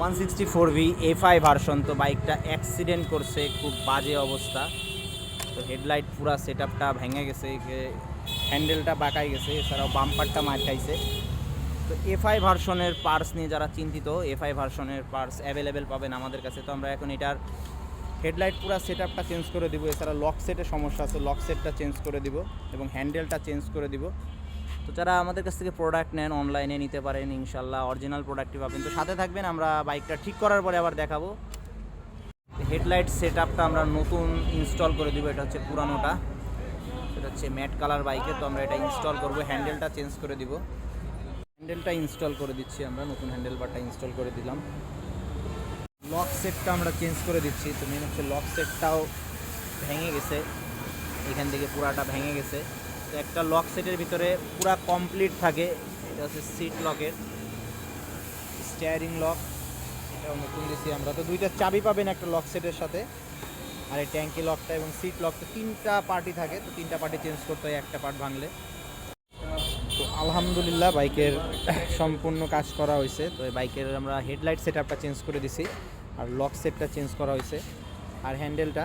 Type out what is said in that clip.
One sixty four V F I version তো বাইকটা accident করছে, খুব বাজে অবস্থা। তো হেডলাইট পুরা সেট আপটা ভেঙে গেছে হ্যান্ডেলটা বাঁকাই গেছে, এছাড়াও বাম্পারটা মার খাইছে তো এফ আই ভার্সনের পার্টস নিয়ে যারা চিন্তিত এফ আই ভার্সনের পার্টস অ্যাভেলেবেল পাবেন আমাদের কাছে। তো আমরা এখন এটার হেডলাইট পুরো সেট আপটা চেঞ্জ করে দিব, এছাড়া লক সেটের সমস্যা আছে লক সেটটা চেঞ্জ করে দিব এবং হ্যান্ডেলটা চেঞ্জ করে দিব। তো যারা আমাদের কাছ থেকে প্রোডাক্ট নেন অনলাইনে নিতে পারেন, ইনশাল্লাহ অরিজিনাল প্রোডাক্টই পাবেন। তো সাথে থাকবেন, আমরা বাইকটা ঠিক করার পরে আবার দেখাবো। হেডলাইট সেট আপটা আমরা নতুন ইনস্টল করে দিব, এটা হচ্ছে পুরানোটা। এটা হচ্ছে ম্যাট কালার বাইকে তো আমরা এটা ইনস্টল করব হ্যান্ডেলটা চেঞ্জ করে দিব। হ্যান্ডেলটা ইনস্টল করে দিচ্ছি আমরা, নতুন হ্যান্ডেল বারটা ইনস্টল করে দিলাম। লক সেটটা আমরা চেঞ্জ করে দিচ্ছি, তো মেন হচ্ছে লক সেটটাও ভেঙে গেছে। এখান থেকে পুরাটা ভেঙে গেছে। একটা লক সেটের ভিতরে পুরা কমপ্লিট থাকে। এটা হচ্ছে সিট লকের স্টিয়ারিং লক এটাও নতুন দিচ্ছি আমরা। তো দুইটা চাবি পাবেন একটা লক সেটের সাথে। আর এই ট্যাঙ্কি লকটা এবং সিট লকটা তিনটা পার্টি থাকে। তো তিনটা পার্টি চেঞ্জ করতে হয়, একটা পার্ট ভাঙলে। তো আলহামদুলিল্লাহ বাইকের সম্পূর্ণ কাজ করা হয়েছে। তো এই বাইকের আমরা হেডলাইট সেট চেঞ্জ করে দিছি। আর লক সেটটা চেঞ্জ করা হয়েছে। আর হ্যান্ডেলটা